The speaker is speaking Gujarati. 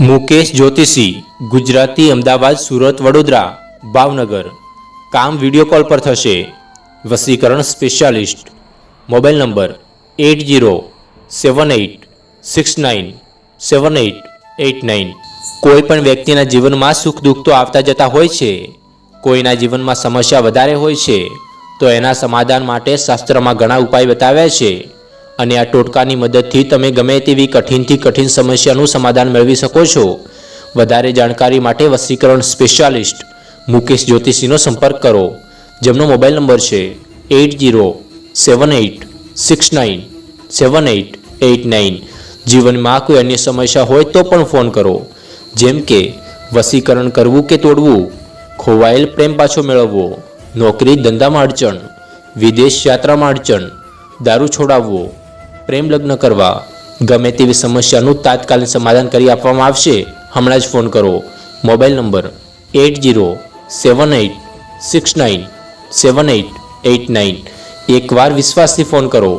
મુકેશ જ્યોતિષી, ગુજરાતી અમદાવાદ, સુરત, વડોદરા, ભાવનગર. કામ વીડિયો કોલ પર થશે. વસીકરણ specialist mobile number eight zero seven eight six nine seven eight eight nine. કોઈ પણ વ્યક્તિના જીવનમાં સુખ દુઃખ તો આવતા જતા હોય છે. કોઈના જીવનમાં સમસ્યા વધારે હોય છે, તો એના સમાધાન માટે શાસ્ત્રમાં ઘણા ઉપાય બતાવ્યા છે. અને આ ટોટકાની મદદથી તમે ગમે તેવી કઠિનથી કઠિન સમસ્યાનું સમાધાન મેળવી શકો છો. વધારે જાણકારી માટે વસીકરણ સ્પેશિયાલિસ્ટ મુકેશ જ્યોતિષીનો સંપર્ક કરો. જેમનો મોબાઈલ નંબર છે eight zero seven eight six nine seven eight eight nine. જીવનમાં કોઈ અન્ય સમસ્યા હોય તો પણ ફોન કરો. જેમ કે વસીકરણ કરવું કે તોડવું, ખોવાયેલ પ્રેમ પાછો મેળવવો, નોકરી ધંધામાં અડચણ, વિદેશ યાત્રામાં અડચણ, દારૂ છોડાવવો પ્રેમ લગ્ન કરવા. ગમે તેવી સમસ્યાનું તાત્કાલિક સમાધાન કરી આપવામાં આવશે, હમણાં જ ફોન કરો. Mobile number eight zero seven eight six nine seven eight eight nine. એકવાર વિશ્વાસથી ફોન કરો.